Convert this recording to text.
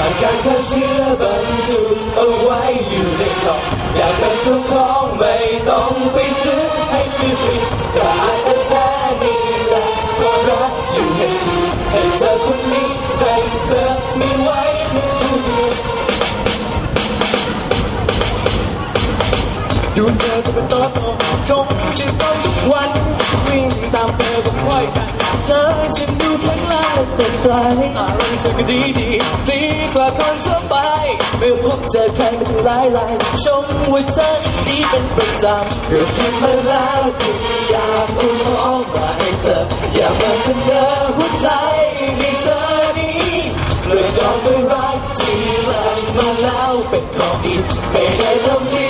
การเชื้อบรรจุเอาไว้อยู่ในกล่องอยากเป็นเจ้าของไม่ต้องไปซื้อให้ฟรีๆสะอาดแท้ๆนี่แหละความรักอยู่ในทีให้เธอคนนี้ให้เธอมีไว้เพื่อผู้เดียวดูเธอก็เป็นโตโตค เธอก็ค่อยกันเธอฉันดูเพลงลายสดใสอารมณ์เธอก็ดีดีดีกว่าคนทั่วไปเมื่อพบเจอใครเป็นหลายหลายชมว่าเธอดีเป็นประจำเกิดขึ้นมาแล้วที่อยากพูดออกมาให้เธออยากมาเสนอหัวใจให้เธอนี้เลยยอมไปรักที่รักมาแล้วเป็นของดีไม่ได้ทำดี